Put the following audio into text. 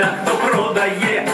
доля то продає.